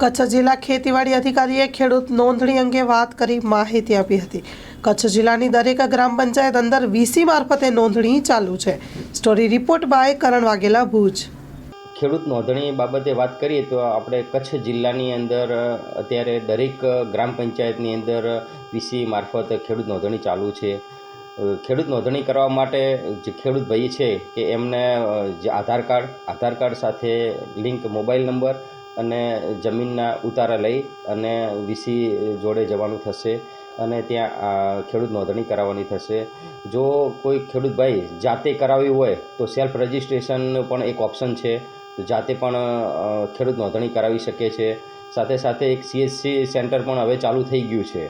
કચ્છ જિલ્લા ખેતીવાડી અધિકારીએ ખેડૂત નોંધણી અંગે વાત કરી માહિતી આપી હતી. કચ્છ જિલ્લાની દરેક ગ્રામ પંચાયત અંદર વીસી મારફતે નોંધણી ચાલુ છે. Story report by Karan Vaghela Bhuj. ખેડૂત નોંધણી બાબતે વાત કરીએ તો આપણે કચ્છ જિલ્લાની અંદર અત્યારે દરેક ગ્રામ પંચાયતની અંદર વીસી મારફત ખેડૂત નોંધણી ચાલુ છે. ખેડૂત નોંધણી કરવા માટે જે ખેડૂત ભાઈ છે કે એમને જે આધાર કાર્ડ આધાર કાર્ડ સાથે લિંક મોબાઈલ નંબર અને જમીનના ઉતારા લઈ અને વીસી જોડે જવાનું થશે અને ત્યાં ખેડૂત નોંધણી કરાવવાની થશે. જો કોઈ ખેડૂત ભાઈ જાતે કરાવવી હોય તો સેલ્ફ રજિસ્ટ્રેશન પણ એક ઓપ્શન છે. જાતે પણ ખેડૂત નોંધણી કરાવી શકે છે. સાથે સાથે એક સીએસસી સેન્ટર પણ હવે ચાલુ થઈ ગયું છે.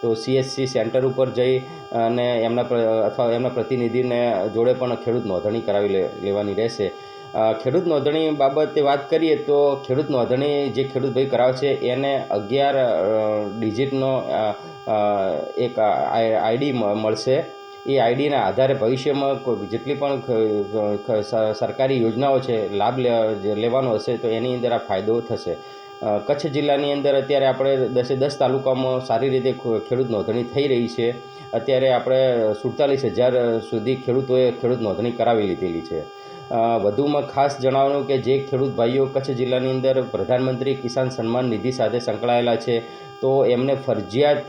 તો સીએસસી સેન્ટર ઉપર જઈ અને એમના અથવા એમના પ્રતિનિધિને જોડે પણ ખેડૂત નોંધણી કરાવી લેવાની રહેશે. ખેડૂત નોંધણી બાબતે વાત કરીએ તો ખેડૂત નોંધણી જે ખેડૂત ભાઈ છે, એને અગિયાર ડિજિટનો એક આઈડી મળશે. એ આઈડીના આધારે ભવિષ્યમાં જેટલી પણ સરકારી યોજનાઓ છે, લાભ લેવાનો હશે, તો એની અંદર આ ફાયદો થશે. કચ્છ જિલ્લાની અંદર અત્યારે આપણે દસે દસ તાલુકામાં સારી રીતે ખેડૂત નોંધણી થઈ રહી છે. અત્યારે આપણે સુડતાલીસ હજાર સુધી ખેડૂતોએ ખેડૂત નોંધણી કરાવી લીધેલી છે. વધુમાં ખાસ જણાવવાનું કે જે ખેડૂત ભાઈઓ કચ્છ જિલ્લાની અંદર પ્રધાનમંત્રી કિસાન સન્માન નિધિ સાથે સંકળાયેલા છે, તો એમને ફરજિયાત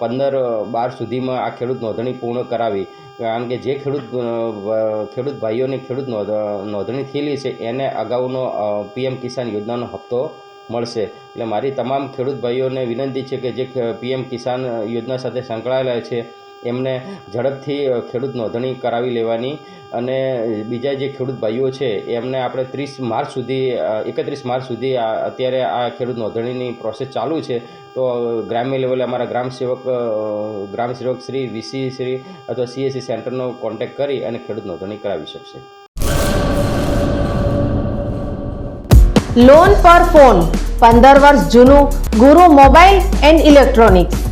પંદર, બાર સુધીમાં આ ખેડૂત નોંધણી પૂર્ણ કરાવી. કારણ કે જે ખેડૂત ખેડૂત ભાઈઓને ખેડૂત નોંધણી થયેલી છે, એને અગાઉનો પીએમ કિસાન યોજનાનો હપ્તો મળશે. એટલે મારી તમામ ખેડૂત ભાઈઓને વિનંતી છે કે જે પીએમ કિસાન યોજના સાથે સંકળાયેલા છે એમને ઝડપથી ખેડૂત નોંધણી કરાવી લેવાની અને બીજા જે ખેડૂત ભાઈઓ છે, એમને આપણે ત્રીસ માર્ચ સુધી એકત્રીસ માર્ચ સુધી અત્યારે આ ખેડૂત નોંધણીની પ્રોસેસ ચાલુ છે. તો ગ્રામ્ય લેવલે અમારા ગ્રામ સેવક ગ્રામ સેવક શ્રી વીસી શ્રી અથવા સીએસસી સેન્ટરનો કોન્ટેક્ટ કરી અને ખેડૂત નોંધણી કરાવી શકશે. લોન પર ફોન પંદર વર્ષ જૂનું, ગુરુ મોબાઈલ એન્ડ ઇલેક્ટ્રોનિક્સ.